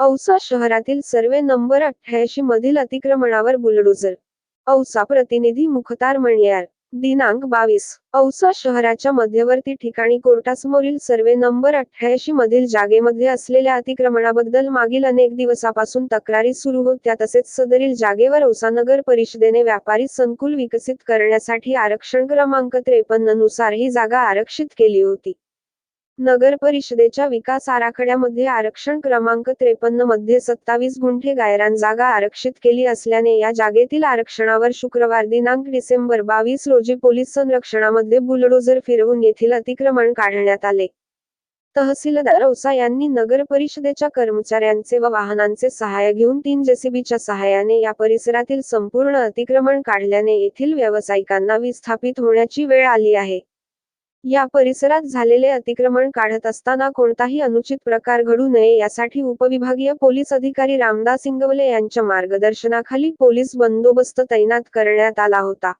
औसा शहरातील survey number अठ्ठ्याऐंशी मधील अतिक्रमणावर बुलडोझर. औसा प्रतिनिधी मुखतार मणियार. दिनांक बावीस. औसा शहराच्या मध्यवर्ती ठिकाणी कोर्टासमोरील सर्वे नंबर अठ्ठ्याऐंशी मधील जागेमध्ये असलेल्या अतिक्रमणाबद्दल मागील अनेक दिवसापासून तक्रारी सुरू होत्या तसेच सदरील जागेवर औसा नगर परिषदेने व्यापारी संकुल विकसित करण्यासाठी आरक्षण क्रमांक त्रेपन्ननुसार ही जागा आरक्षित केली होती. नगर परिषदेच्या विकास आराखड्यामध्ये आरक्षण क्रमांक त्रेपन्नमध्ये सत्तावीस गुंठे गायरान जागा आरक्षित केली असल्याने या जागेतील आरक्षणावर शुक्रवार दिनांक डिसेंबर बावीस रोजी पोलीस संरक्षणामध्ये बुलडोजर फिरवून येथील अतिक्रमण काढण्यात आले. तहसीलदार औसा यांनी नगर परिषदेच्या कर्मचाऱ्यांचे व वाहनांचे सहाय्य घेऊन तीन जेसीबीच्या सहाय्याने या परिसरातील संपूर्ण अतिक्रमण काढल्याने येथील व्यावसायिकांना विस्थापित होण्याची वेळ आली आहे. या परिसरात झालेले अतिक्रमण काढत असताना कोणताही अनुचित प्रकार घडू नये यासाठी उपविभागीय पोलीस अधिकारी रामदास इंगवले यांच्या मार्गदर्शनाखाली पोलीस बंदोबस्त तैनात करण्यात आला होता.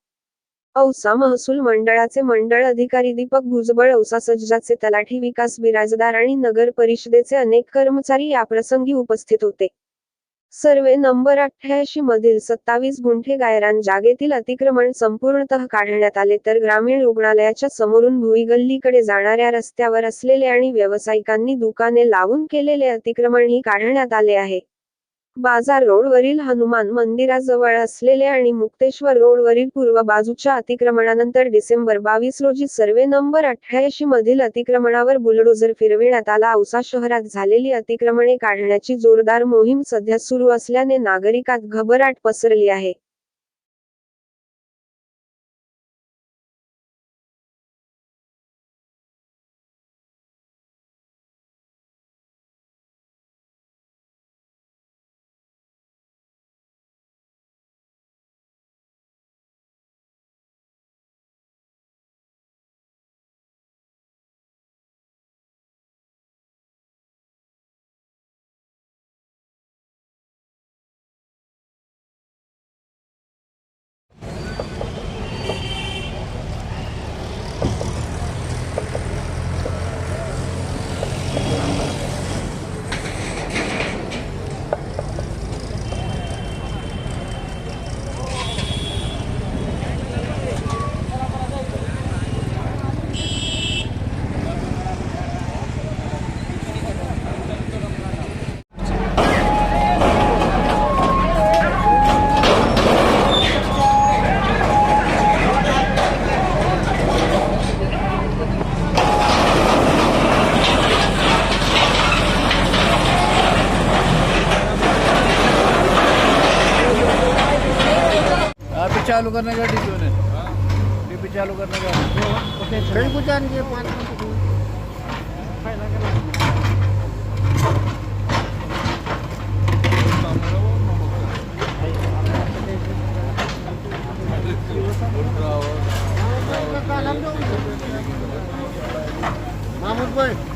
औसा महसूल मंडळाचे मंडळ अधिकारी दीपक भुजबळ औसा सज्जाचे तलाठी विकास बिराजदार आणि नगर परिषदेचे अनेक कर्मचारी याप्रसंगी उपस्थित होते. सर्वे नंबर अठ्ठ्याऐंशी मधील सत्तावीस गुंठे गायरान जागेतील अतिक्रमण संपूर्णतः काढण्यात आले तर ग्रामीण रुग्णालयाच्या समोरून भुईगल्लीकडे जाणाऱ्या रस्त्यावर असलेले आणि व्यावसायिकांनी दुकाने लावून केलेले अतिक्रमणही काढण्यात आले आहे. बाजार रोडवरील हनुमान मंदिराजवळ असलेले आणि मुक्तेश्वर रोडवरील पूर्व बाजूच्या अतिक्रमणानंतर डिसेंबर बावीस रोजी सर्वे नंबर अठ्ठ्याऐंशी मधील अतिक्रमणावर बुलडोझर फिरविण्यात आला. औसा शहरात झालेली अतिक्रमणे काढण्याची जोरदार मोहीम सध्या सुरू असल्याने नागरिकात घबराट पसरली आहे. चालू करने का डीपी ने डीपी चालू करने का कहीं कुछ आने पाँच मिनट मामूद भाई